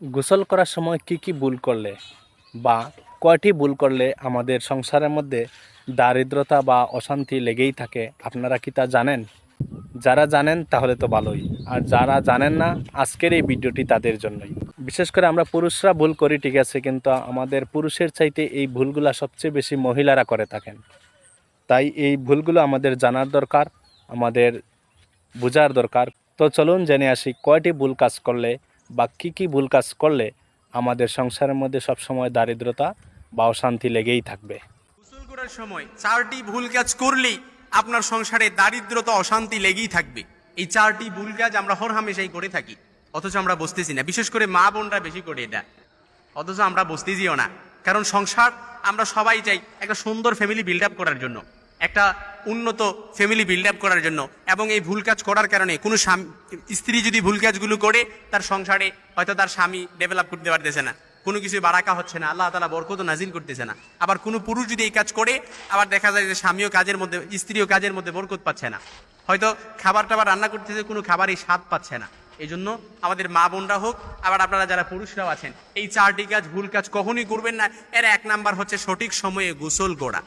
গোসল করার সময় কি কি ভুল করলে বা কয়টি ভুল করলে আমাদের সংসারের মধ্যে দারিদ্রতা বা অশান্তি লেগেই থাকে, আপনারা কি তা জানেন? যারা জানেন তাহলে তো ভালোই, আর যারা জানেন না, আজকের এই ভিডিওটি তাদের জন্যই। বিশেষ করে আমরা পুরুষরা ভুল করি, ঠিক আছে, কিন্তু আমাদের পুরুষের চাইতে এই ভুলগুলা সবচেয়ে বেশি মহিলারা করে থাকেন। তাই এই ভুলগুলো আমাদের জানার দরকার, আমাদের বোঝার দরকার। তো চলুন জেনে আসি কয়টি ভুল কাজ করলে বা কী কী ভুল কাজ করলে আমাদের সংসারের মধ্যে সবসময় দারিদ্রতা বা অশান্তি লেগেই থাকবে। গোসল করার সময় চারটি ভুল কাজ করলেই আপনার সংসারে দারিদ্রতা, অশান্তি লেগেই থাকবে। এই চারটি ভুল কাজ আমরা হর হামেশাই করে থাকি, অথচ আমরা বুঝতেছি না। বিশেষ করে মা বোনরা বেশি করে এটা। অথচ আমরা বুঝতেছিও না। কারণ সংসার আমরা সবাই চাই একটা সুন্দর ফ্যামিলি বিল্ড আপ করার জন্য। একটা উন্নত ফ্যামিলি বিল্ড আপ করার জন্য এবং এই ভুল কাজ করার কারণে কোনো স্বামী স্ত্রী যদি ভুল কাজগুলো করে, তার সংসারে হয়তো তার স্বামী ডেভেলপ করতে পারতেছে না। কোনো কিছু বারাকা হচ্ছে না, আল্লাহ তালা বরকত নাজিল করতেছে না। আবার কোনো পুরুষ যদি এই কাজ করে, আবার দেখা যায় যে স্বামীও কাজের মধ্যে, স্ত্রীও কাজের মধ্যে বরকত পাচ্ছে না। হয়তো খাবার টাবার রান্না করতেছে, কোনো খাবারই স্বাদ পাচ্ছে না। এই জন্য আমাদের মা বোনরা হোক, আবার আপনারা যারা পুরুষরাও আছেন, এই চারটি কাজ, ভুল কাজ কখনই করবেন না। এর এক নাম্বার হচ্ছে সঠিক সময়ে গোসল করা।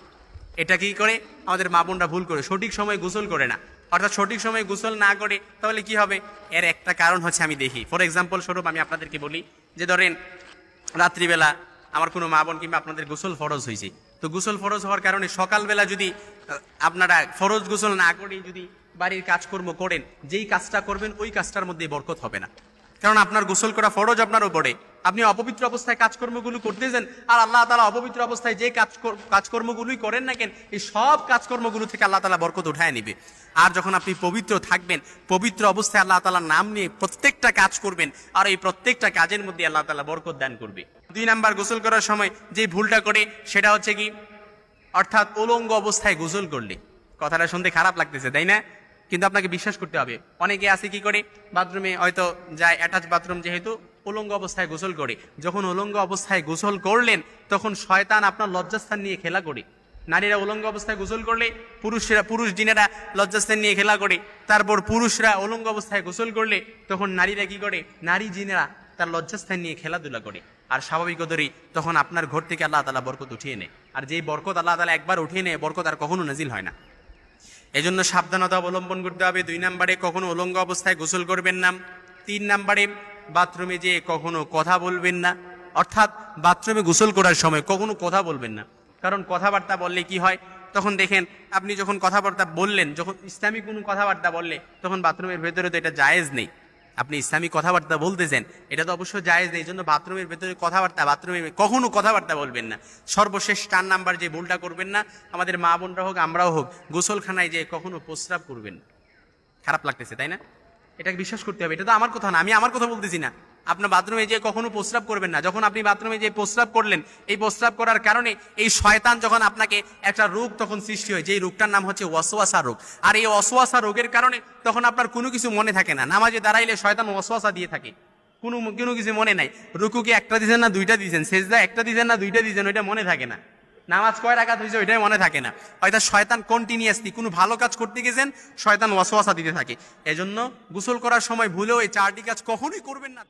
এটা কি করে? আমাদের মা বোনরা ভুল করে, সঠিক সময়ে গোসল করে না। অর্থাৎ সঠিক সময়ে গোসল না করে, তাহলে কি হবে? এর একটা কারণ হচ্ছে আমি দেখি। ফর এক্সাম্পল স্বরূপ, আমি আপনাদেরকে বলি যে ধরেন, রাত্রিবেলা আমার কোনো মা বোন কিংবা আপনাদের গোসল ফরজ হয়েছে। তো গোসল ফরজ হওয়ার কারণে সকালবেলা যদি আপনারা ফরজ গোসল না করে যদি বাড়ির কাজকর্ম করেন, যেই কাজটা করবেন, ওই কাজটার মধ্যে বরকত হবে না। কারণ আপনার গোসল করা ফরজ আপনার উপরে। আপনি অপবিত্র অবস্থায় কাজকর্মগুলো করতেছেন আর আল্লাহ তালা অপবিত্র অবস্থায় যে কাজ কাজকর্মগুলোই করেন না কেন, এই সব কাজকর্মগুলো থেকে আল্লাহ তালা বরকত উঠায় নিবে। আর যখন আপনি পবিত্র থাকবেন, পবিত্র অবস্থায় আল্লাহ তালার নাম নিয়ে প্রত্যেকটা কাজ করবেন, আর এই প্রত্যেকটা কাজের মধ্যে আল্লাহ তালা বরকত দান করবে। দুই নাম্বার গোসল করার সময় যে ভুলটা করে, সেটা হচ্ছে কি, অর্থাৎ উলঙ্গ অবস্থায় গোসল করলে। কথাটা শুনতে খারাপ লাগতেছে, তাই না? কিন্তু আপনাকে বিশ্বাস করতে হবে। অনেকে আছে কি করে? বাথরুমে হয়তো যায় অ্যাটাচ বাথরুম যেহেতু উলঙ্গ অবস্থায় গোসল করে। যখন উলঙ্গ অবস্থায় গোসল করলেন, তখন শয়তান আপনার লজ্জাস্থান নিয়ে খেলা করে। নারীরা উলঙ্গ অবস্থায় গোসল করলে, পুরুষরা, পুরুষ জিনেরা লজ্জাস্থান নিয়ে খেলা করে। তারপর পুরুষরা উলঙ্গ অবস্থায় গোসল করলে, তখন নারীরা কি করে? নারী জিনেরা তার লজ্জাস্থান নিয়ে খেলাধুলা করে। আর স্বাভাবিক স্বাভাবিকতরই তখন আপনার ঘর থেকে আল্লাহ তালা বরকত উঠিয়ে নেয়। আর যেই বরকত আল্লাহ তালা একবার উঠিয়ে নেয়, বরকত আর কখনো নাজিল হয় না। এজন্য সাবধানতা অবলম্বন করতে হবে। দুই নাম্বারে কখনো উলঙ্গ অবস্থায় গোসল করবেন না। তিন নাম্বারে বাথরুমে যেয়ে কখনো কথা বলবেন না। অর্থাৎ বাথরুমে গোসল করার সময় কখনো কথা বলবেন না। কারণ কথাবার্তা বললে কি হয়? তখন দেখেন, আপনি যখন কথাবার্তা বললেন, যখন ইসলামী কোনো কথাবার্তা বললে, তখন বাথরুমের ভেতরে তো এটা জায়েজ নেই। আপনি ইসলামী কথাবার্তা বলতেছেন, এটা তো অবশ্য জায়েজ নেই, এই জন্য বাথরুমের ভেতরে কথাবার্তা, বাথরুমে কখনো কথাবার্তা বলবেন না। সর্বশেষ চার নাম্বার যে ভুলটা করবেন না, আমাদের মা বোনরা হোক, আমরাও হোক, গোসলখানায় যে কখনো প্রস্রাব করবেন। খারাপ লাগতেছে, তাই না? এটাকে বিশ্বাস করতে হবে, এটা তো আমার কথা না, আমি আমার কথা বলতেছি না। আপনার বাথরুমে যে কখনো প্রস্রাব করবেন না। যখন আপনি বাথরুমে যে প্রস্রাব করলেন, এই প্রস্রাব করার কারণে এই শয়তান যখন আপনাকে একটা রোগ তখন সৃষ্টি হয়, যেই রোগটার নাম হচ্ছে ওয়াসওয়াসা রোগ। আর এই অসওয়াসা রোগের কারণে তখন আপনার কোনো কিছু মনে থাকে না। নামাজে দাঁড়াইলে শয়তান ওয়াসওয়াসা দিয়ে থাকে। কোনো কোনো কিছু মনে নাই। রুকুকে একটা দিয়েছেন না, দুইটা দিয়েছেন সেজদা একটা দিয়েছেন না, দুইটা দিয়েছেন ওইটা মনে থাকে না। নামাজ কয় রাখাত হয়েছে ওইটাই মনে থাকে না। হয়তো শয়তান কন্টিনিউয়াসলি কোনো ভালো কাজ করতে গেছেন, শয়তান ওয়াসওয়াসা দিতে থাকে। এজন্য গোসল করার সময় ভুলেও এই চারটি কাজ কখনোই করবেন না।